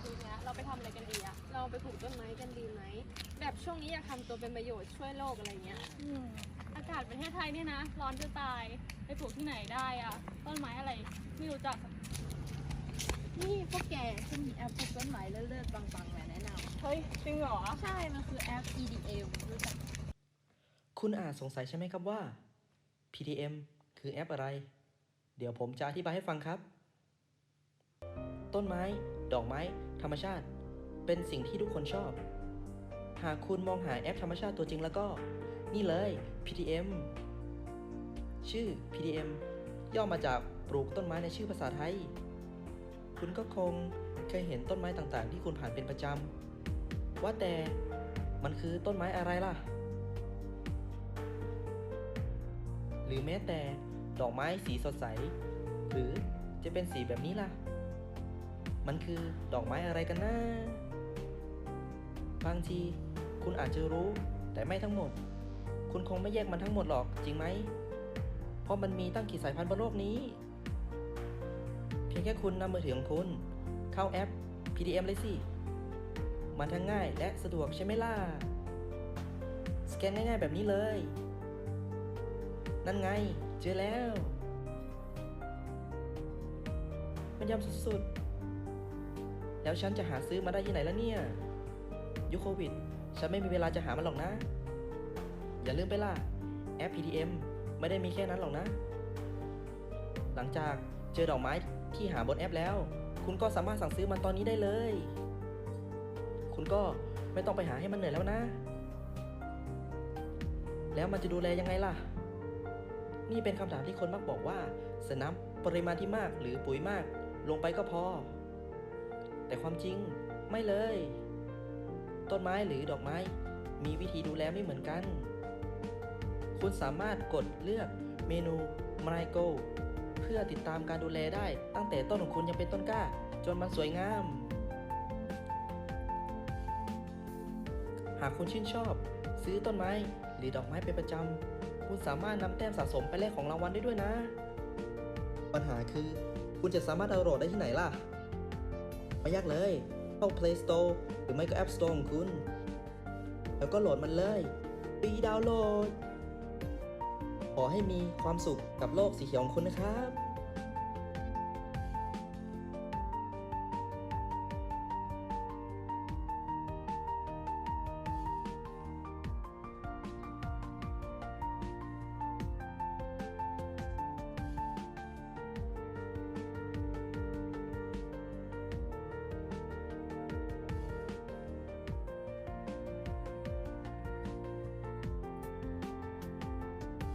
ร์อาทิตย์เนี้ยเราไปทำอะไรกันดีอะเราไปปลูกต้นไม้กันดีไหมแบบช่วงนี้อยากทำตัวเป็นประโยชน์ช่วยโลกอะไรเงี้ยอืมอากาศประเทศไทยเนี่ยนะ ร้อนจะตายไปปลูกที่ไหนได้อะต้นไม้อะไรไม่รู้จักนี่พวกแกฉันมีแอปปลูกต้นไม้เลิศๆปังๆมาแนะนเฮ้ยจริงเหรอำใช่ มันคือแอป EDM รู้จัก คุณอาจสงสัยใช่ไหมครับว่า PTM คือแอปอะไร เดี๋ยวผมจะอธิบายให้ฟังครับ ต้นไม้ ดอกไม้ ธรรมชาติ เป็นสิ่งที่ทุกคนชอบ หากคุณมองหาแอปธรรมชาติตัวจริงแล้วก็ นี่เลย PTM ชื่อ PTM ย่อมาจากปลูกต้นไม้ในชื่อภาษาไทย คุณก็คงเคยเห็นต้นไม้ต่างๆ ที่คุณผ่านเป็นประจำ ว่าแต่มันคือต้นไม้อะไรล่ะ หรือแม้แต่ดอกไม้สีสดใส หรือจะเป็นสีแบบนี้ล่ะ มันคือดอกไม้อะไรกันนะบางทีคุณอาจจะรู้แต่ไม่ทั้งหมด คุณคงไม่แยกมันทั้งหมดหรอกจริงไหม เพราะมันมีตั้งกี่สายพันธุ์บนโลกนี้ เพียงแค่คุณนำมือถือของคุณ เข้าแอป PDM เลยสิ มันทั้งง่ายและสะดวกใช่ไหมล่ะ สแกนง่ายๆแบบนี้เลย นั่นไง เจอแล้ว มันยำสุดๆ แล้วฉันจะหาซื้อมาได้ที่ไหนแล้วเนี่ย ยุคโควิด ฉันไม่มีเวลาจะหามันหรอกนะ อย่าลืมไปล่ะ แอป PTM ไม่ได้มีแค่นั้นหรอกนะ หลังจากเจอดอกไม้ที่หาบนแอปแล้ว คุณก็สามารถสั่งซื้อมันตอนนี้ได้เลย คุณก็ไม่ต้องไปหาให้มันเหนื่อยแล้วนะ แล้วมันจะดูแลยังไงล่ะ นี่เป็นคำถามที่คนมักบอกว่าสน้ำปริมาณที่มากหรือปุ๋ยมากลงไปก็พอ แต่ความจริงไม่เลย ต้นไม้หรือดอกไม้ มีวิธีดูแลไม่เหมือนกัน คุณสามารถกดเลือกเมนู My Go เพื่อติดตามการดูแลได้ ตั้งแต่ต้นของคุณยังเป็นต้นกล้า จนมันสวยงาม หากคุณชื่นชอบ ซื้อต้นไม้หรือดอกไม้เป็นประจำ คุณสามารถนำแต้มสะสมไปแลกของรางวัลได้ด้วยนะ ปัญหาคือ คุณจะสามารถดาวน์โหลดได้ที่ไหนล่ะ ไม่ยากเลย เข้า Play Store หรือไม่ก็ App Store ของคุณ แล้วก็โหลดมันเลยปีดาวน์โหลด ขอให้มีความสุขกับโลกสีเขียวของคุณนะครับ